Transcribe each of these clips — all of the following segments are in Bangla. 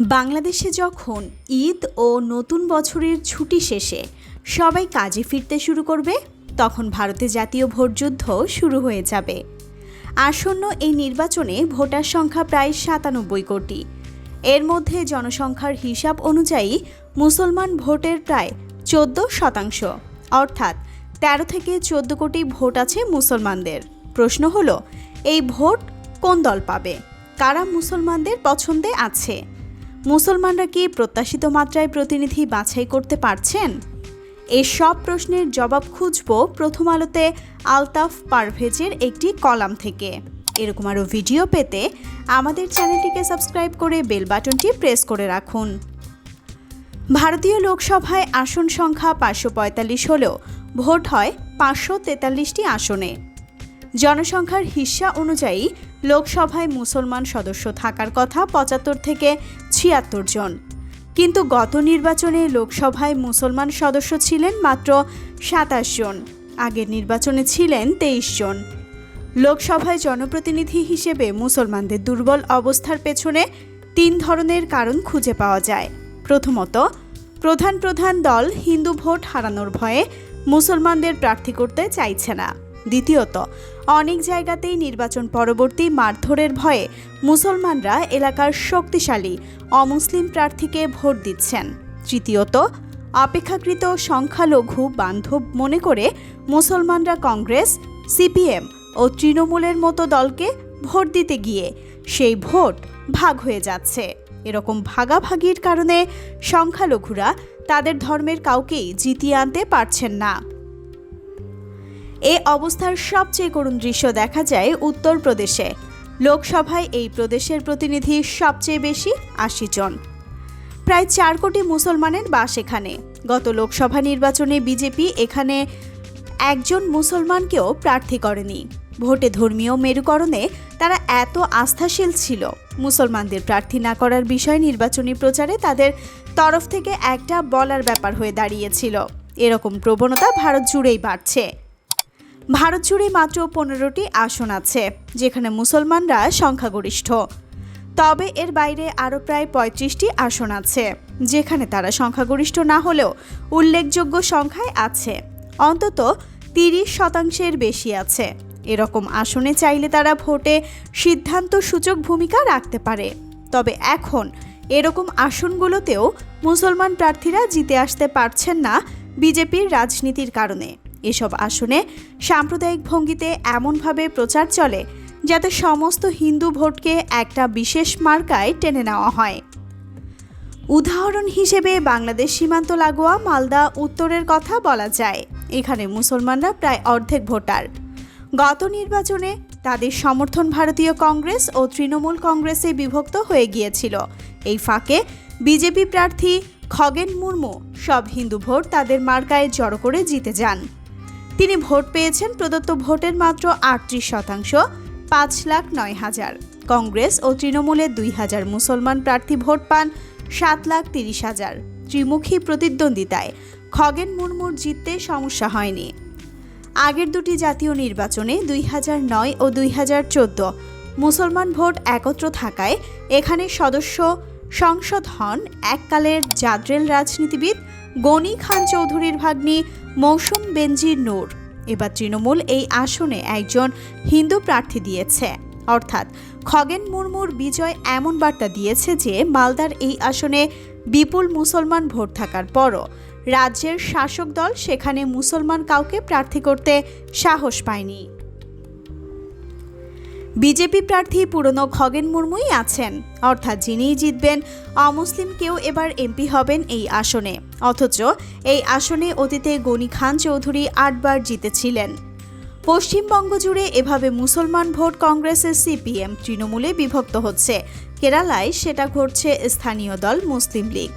বাংলাদেশে যখন ঈদ ও নতুন বছরের ছুটি শেষে সবাই কাজে ফিরতে শুরু করবে, তখন ভারতে জাতীয় ভোটযুদ্ধ শুরু হয়ে যাবে। আসন্ন এই নির্বাচনে ভোটার সংখ্যা প্রায় সাতানব্বই কোটি। এর মধ্যে জনসংখ্যার হিসাব অনুযায়ী মুসলমান ভোটের প্রায় চোদ্দ শতাংশ, অর্থাৎ তেরো থেকে চোদ্দ কোটি ভোট আছে মুসলমানদের। প্রশ্ন হলো, এই ভোট কোন দল পাবে? কারা মুসলমানদের পছন্দে আছে? মুসলমানরা কি প্রত্যাশিত মাত্রায় প্রতিনিধি বাছাই করতে পারছেন? এই সব প্রশ্নের জবাব খুঁজব প্রথম আলোতে আলতাফ পারভেজের একটি কলাম থেকে। এরকম আরও ভিডিও পেতে আমাদের চ্যানেলটিকে সাবস্ক্রাইব করে বেল বাটনটি প্রেস করে রাখুন। ভারতীয় লোকসভায় আসন সংখ্যা পাঁচশো পঁয়তাল্লিশ হলেও ভোট হয় পাঁচশো তেতাল্লিশটি আসনে। জনসংখ্যার হিস্সা অনুযায়ী লোকসভায় মুসলমান সদস্য থাকার কথা পঁচাত্তর থেকে ছিয়াত্তর জন। কিন্তু গত নির্বাচনে লোকসভায় মুসলমান সদস্য ছিলেন মাত্র সাতাশ জন, আগের নির্বাচনে ছিলেন তেইশ জন। লোকসভায় জনপ্রতিনিধি হিসেবে মুসলমানদের দুর্বল অবস্থার পেছনে তিন ধরনের কারণ খুঁজে পাওয়া যায়। প্রথমত, প্রধান প্রধান দল হিন্দু ভোট হারানোর ভয়ে মুসলমানদের প্রার্থী করতে চাইছে না। দ্বিতীয়ত, অনেক জায়গাতেই নির্বাচন পরবর্তী মারধরের ভয়ে মুসলমানরা এলাকার শক্তিশালী, অমুসলিম প্রার্থীকে ভোট দিচ্ছেন। তৃতীয়ত, অপেক্ষাকৃত সংখ্যালঘু বান্ধব মনে করে মুসলমানরা কংগ্রেস, সিপিএম ও তৃণমূলের মতো দলকে ভোট দিতে গিয়ে সেই ভোট ভাগ হয়ে যাচ্ছে। এরকম ভাগাভাগির কারণে সংখ্যালঘুরা তাদের ধর্মের কাউকেই জিতিয়ে আনতে পারছেন না। এ অবস্থার সবচেয়ে করুণ দৃশ্য দেখা যায় উত্তরপ্রদেশে লোকসভায় এই প্রদেশের প্রতিনিধি সবচেয়ে বেশি আশি জন। প্রায় চার কোটি মুসলমানের বাস এখানে। গত লোকসভা নির্বাচনে বিজেপি এখানে একজন মুসলমানকেও প্রার্থী করেনি। ভোটে ধর্মীয় মেরুকরণে তারা এত আস্থাশীল ছিল। মুসলমানদের প্রার্থী না করার বিষয় নির্বাচনী প্রচারে তাদের তরফ থেকে একটা বলার ব্যাপার হয়ে দাঁড়িয়েছিল। এরকম প্রবণতা ভারত জুড়েই বাড়ছে। ভারত জুড়ে মাত্র পনেরোটি আসন আছে, যেখানে মুসলমানরা সংখ্যাগরিষ্ঠ। তবে এর বাইরে আরও প্রায় পঁয়ত্রিশটি আসন আছে, যেখানে তারা সংখ্যাগরিষ্ঠ না হলেও উল্লেখযোগ্য সংখ্যায় আছে। অন্তত তিরিশ শতাংশের বেশি আছে। এরকম আসনে চাইলে তারা ভোটে সিদ্ধান্ত সূচক ভূমিকা রাখতে পারে। তবে এখন এরকম আসনগুলোতেও মুসলমান প্রার্থীরা জিতে আসতে পারছেন না বিজেপির রাজনীতির কারণে। এসব আসনে সাম্প্রদায়িক ভঙ্গিতে এমনভাবে প্রচার চলে যাতে সমস্ত হিন্দু ভোটকে একটা বিশেষ মার্কায় টেনে নেওয়া হয়। উদাহরণ হিসেবে বাংলাদেশ সীমান্ত লাগোয়া মালদা উত্তরের কথা বলা যায়। এখানে মুসলমানরা প্রায় অর্ধেক ভোটার। গত নির্বাচনে তাদের সমর্থন ভারতীয় কংগ্রেস ও তৃণমূল কংগ্রেসে বিভক্ত হয়ে গিয়েছিল। এই ফাঁকে বিজেপি প্রার্থী খগেন মুর্মু সব হিন্দু ভোট তাদের মার্কায় জড়ো করে জিতে যান। তিনি ভোট পেয়েছেন প্রদত্ত ভোটের মাত্র আটত্রিশ শতাংশ, পাঁচ লাখ নয় হাজার। কংগ্রেস ও তৃণমূলের দুই হাজার মুসলমান প্রার্থী ভোট পান, সাত লাখ তিরিশ হাজার। ত্রিমুখী প্রতিদ্বন্দ্বিতায় খগেন মুর্মুর জিততে সমস্যা হয়নি। আগের দুটি জাতীয় নির্বাচনে দুই হাজার নয় ও দুই হাজার চোদ্দ মুসলমান ভোট একত্র থাকায় এখানে সদস্য সংসদ হন এককালের জাদ্রেল রাজনীতিবিদ গনি খান চৌধুরীর ভাগ্নি মৌসুম বেনজির নূর। এবার তৃণমূল এই আসনে একজন হিন্দু প্রার্থী দিয়েছে। অর্থাৎ খগেন মুর্মুর বিজয় এমন বার্তা দিয়েছে যে, মালদার এই আসনে বিপুল মুসলমান ভোট থাকার পরও রাজ্যের শাসক দল সেখানে মুসলমান কাউকে প্রার্থী করতে সাহস পায়নি। বিজেপি প্রার্থী পুরনো খগেন মুর্মুই আছেন। অর্থাৎ যিনিই জিতবেন, অমুসলিম কেউ এবার এমপি হবেন এই আসনে। অথচ এই আসনে অতীতে গনি খান চৌধুরী আটবার জিতেছিলেন। পশ্চিমবঙ্গ জুড়ে এভাবে মুসলমান ভোট কংগ্রেসের সিপিএম তৃণমূলে বিভক্ত হচ্ছে। কেরালায় সেটা ঘটছে স্থানীয় দল মুসলিম লীগ।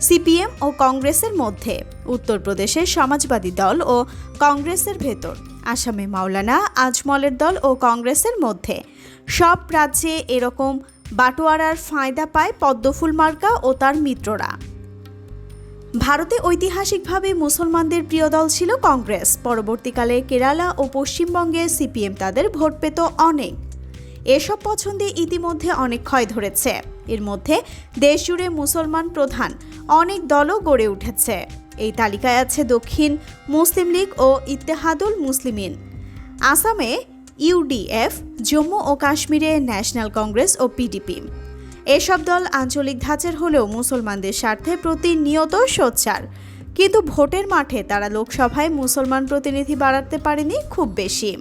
সিপিএম ও কংগ্রেসের মধ্যে। উত্তরপ্রদেশের সমাজবাদী দল ও কংগ্রেসের ভেতর। আসামে মাওলানা আজমলের দল ও কংগ্রেসের মধ্যে। সব রাজ্যে এরকম বাটোয়ারার ফায়দা পায় পদ্মফুল মার্কা ও তার মিত্ররা। ভারতে ঐতিহাসিকভাবে মুসলমানদের প্রিয় দল ছিল কংগ্রেস। পরবর্তীকালে কেরালা ও পশ্চিমবঙ্গে সিপিএম তাদের ভোট পেত অনেক। এসব পছন্দে ইতিমধ্যে অনেক ক্ষয় ধরেছে। এর মধ্যে দেশজুড়ে মুসলমান প্রধান অনেক দলও গড়ে উঠেছে। এই তালিকায় আছে দক্ষিণ মুসলিম লীগ ও ইত্তেহাদুল মুসলিমিন। আসামে ইউডিএফ, জম্মু ও কাশ্মীরে ন্যাশনাল কংগ্রেস ও পিডিপি। এসব দল আঞ্চলিক ধাঁচের হলেও মুসলমানদের স্বার্থে প্রতিনিয়ত সোচ্চার। কিন্তু ভোটের মাঠে তারা লোকসভায় মুসলমান প্রতিনিধি বাড়াতে পারেনি খুব বেশি।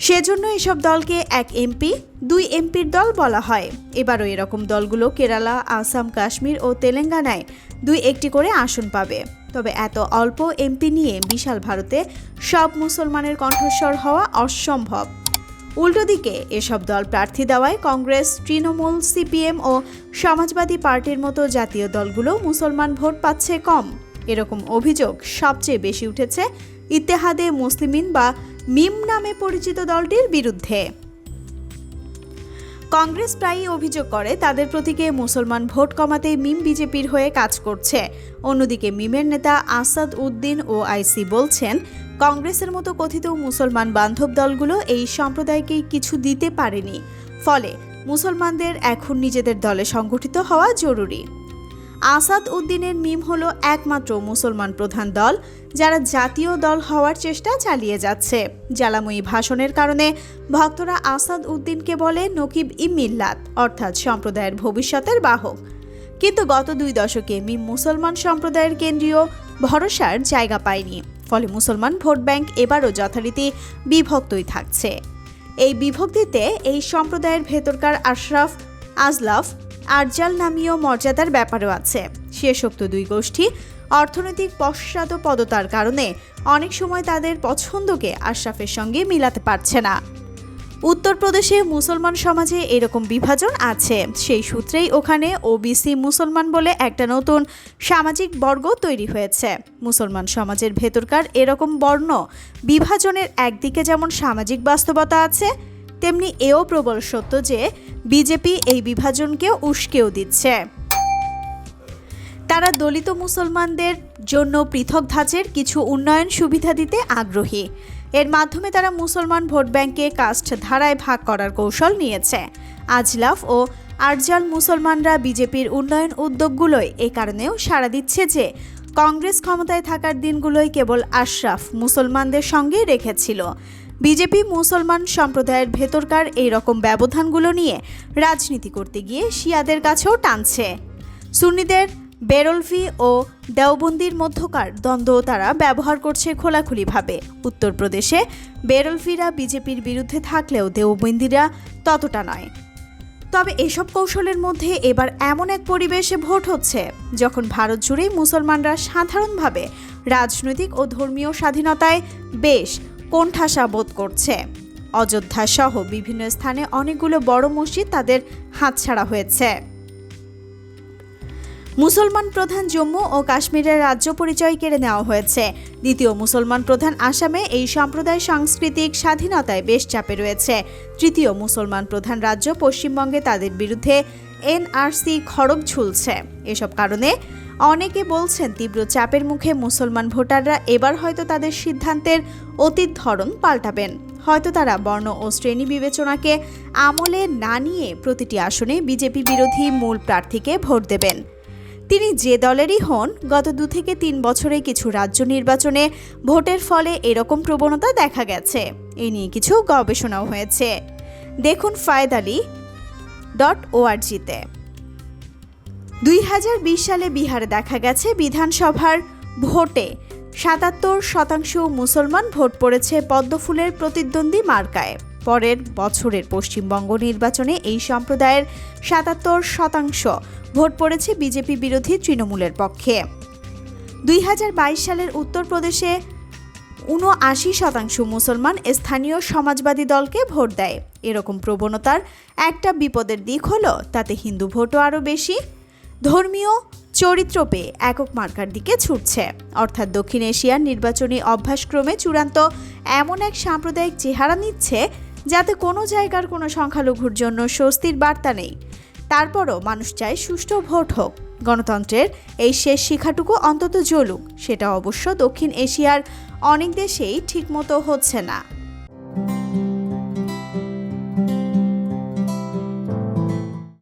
সেজন্য এসব দলকে এক এমপি, দুই এমপির দল বলা হয়। এবারও এরকম দলগুলো কেরালা, আসাম, কাশ্মীর ও তেলেঙ্গানায় দুই একটি করে আসন পাবে। তবে এত অল্প এমপি নিয়ে বিশাল ভারতে সব মুসলমানের কণ্ঠস্বর হওয়া অসম্ভব। উল্টো দিকে, এসব দল প্রার্থী দেওয়ায় কংগ্রেস, তৃণমূল, সিপিএম ও সমাজবাদী পার্টির মতো জাতীয় দলগুলো মুসলমান ভোট পাচ্ছে কম। এরকম অভিযোগ সবচেয়ে বেশি উঠেছে ইত্তেহাদে মুসলিমিন বা মিম নামে পরিচিত দলটির বিরুদ্ধে। কংগ্রেস প্রায়ই অভিযোগ করে, তাদের প্রতীকে মুসলমান ভোট কমাতে মিম বিজেপির হয়ে কাজ করছে। অন্যদিকে মিমের নেতা আসাদ উদ্দিন ও আইসি বলছেন, কংগ্রেসের মতো কথিত মুসলমান বান্ধব দলগুলো এই সম্প্রদায়কে কিছু দিতে পারেনি। ফলে মুসলমানদের এখন নিজেদের দলে সংগঠিত হওয়া জরুরি। আসাদ উদ্দিনের মিম হলো একমাত্র মুসলমান প্রধান দল, যারা জাতীয় দল হওয়ার চেষ্টা চালিয়ে যাচ্ছে। জ্বালাময়ী ভাষণের কারণে ভক্তরা আসাদ উদ্দিনকে বলে নকিব ইমিল্লাত অর্থাৎ সম্প্রদায়ের ভবিষ্যতের বাহক। কিন্তু গত দুই দশকে মিম মুসলমান সম্প্রদায়ের কেন্দ্রীয় ভরসার জায়গা পায়নি। ফলে মুসলমান ভোট ব্যাংক এবারও যথারীতি বিভক্তই থাকছে। এই বিভক্তিতে এই সম্প্রদায়ের ভেতরকার আশরাফ, আজলাফ আরজাল নামীয় মর্যাদার ব্যাপারও আছে। শেষোক্ত দুই গোষ্ঠী অর্থনৈতিক পশ্চাৎপদতার কারণে অনেক সময় তাদের পছন্দকে আশরাফের সঙ্গে মিলাতে পারছে না। উত্তরপ্রদেশে মুসলমান সমাজে এরকম বিভাজন আছে। সেই সূত্রেই ওখানে ওবিসি মুসলমান বলে একটা নতুন সামাজিক বর্গ তৈরি হয়েছে। মুসলমান সমাজের ভেতরকার এরকম বর্ণ বিভাজনের একদিকে যেমন সামাজিক বাস্তবতা আছে তেমনি এও প্রবল সত্য যে বিজেপি এই বিভাজনকে উস্কেও দিচ্ছে। তারা দলিত মুসলমানদের জন্য পৃথক ধাঁচের কিছু উন্নয়ন সুবিধা দিতে আগ্রহী। এর মাধ্যমে তারা মুসলমান ভোট ব্যাংকে কাস্ট ধারায় ভাগ করার কৌশল নিয়েছে। আজলাফ ও আরজাল মুসলমানরা বিজেপির উন্নয়ন উদ্যোগগুলোয় এ কারণেও সাড়া দিচ্ছে যে কংগ্রেস ক্ষমতায় থাকার দিনগুলোই কেবল আশরাফ মুসলমানদের সঙ্গে রেখেছিল। বিজেপি মুসলমান সম্প্রদায়ের ভেতরকার এই রকম ব্যবধানগুলো নিয়ে রাজনীতি করতে গিয়ে শিয়াদের কাছেও টানছে। সুন্নিদের বেরলফি ও দেওবন্দির মধ্যকার দ্বন্দ্ব তারা ব্যবহার করছে খোলাখুলিভাবে। উত্তরপ্রদেশে বেরলফিরা বিজেপির বিরুদ্ধে থাকলেও দেওবন্দিরা ততটা নয়। তবে এসব কৌশলের মধ্যে এবার এমন এক পরিবেশে ভোট হচ্ছে, যখন ভারত জুড়েই মুসলমানরা সাধারণভাবে রাজনৈতিক ও ধর্মীয় স্বাধীনতায় বেশ কোণঠাসা বোধ করছে। অযোধ্যা সহ বিভিন্ন স্থানে অনেকগুলো বড় মসজিদ তাদের হাতছাড়া হয়েছে। মুসলমান প্রধান জম্মু ও কাশ্মীরের রাজ্য পরিচয় কেড়ে নেওয়া হয়েছে। দ্বিতীয় মুসলমান প্রধান আসামে এই সম্প্রদায় সাংস্কৃতিক স্বাধীনতায় বেশ চাপে রয়েছে। তৃতীয় মুসলমান প্রধান রাজ্য পশ্চিমবঙ্গে তাদের বিরুদ্ধে এনআরসি খড়গ ঝুলছে। এসব কারণে অনেকে বলছেন তীব্র চাপের মুখে মুসলমান ভোটাররা এবার হয়তো তাদের সিদ্ধান্তের অতীত ধরন পাল্টাবেন। হয়তো তারা বর্ণ ও শ্রেণি বিবেচনাকে আমলে না নিয়ে প্রতিটি আসনে বিজেপি বিরোধী মূল প্রার্থীকে ভোট দেবেন। তিনি যে দলেরই হন, গত দু থেকে তিন বছরে কিছু রাজ্য নির্বাচনে ভোটের ফলে এরকম প্রবণতা দেখা গেছে। এ নিয়ে কিছু গবেষণাও হয়েছে। দেখুন ফায়দ ডট ওআরজিতে দুই হাজার বিশ সালে বিহারে দেখা গেছে বিধানসভার ভোটে সাতাত্তর শতাংশ মুসলমান ভোট পড়েছে পদ্মফুলের প্রতিদ্বন্দ্বী মার্কায়। পরের বছরের পশ্চিমবঙ্গ নির্বাচনে এই সম্প্রদায়ের সাতাত্তর শতাংশ ভোট পড়েছে বিজেপি বিরোধী তৃণমূলের পক্ষে। দুই হাজার বাইশ সালের উত্তরপ্রদেশে উনআশি শতাংশ মুসলমান স্থানীয় সমাজবাদী দলকে ভোট দেয়। এরকম প্রবণতার একটা বিপদের দিক হলো, তাতে হিন্দু ভোটও আরও বেশি। ধর্মীয় চরিত্র পেয়ে একক মার্কার দিকে ছুটছে। অর্থাৎ দক্ষিণ এশিয়ার নির্বাচনী অভ্যাসক্রমে চূড়ান্ত এমন এক সাম্প্রদায়িক চেহারা নিচ্ছে যাতে কোনো জায়গার কোনো সংখ্যালঘুর জন্য স্বস্তির বার্তা নেই। তারপরও মানুষ চায় সুষ্ঠু ভোট হোক। গণতন্ত্রের এই শেষ শিখাটুকু অন্তত জ্বলুক, সেটা অবশ্য দক্ষিণ এশিয়ার অনেক দেশেই ঠিকমতো হচ্ছে না।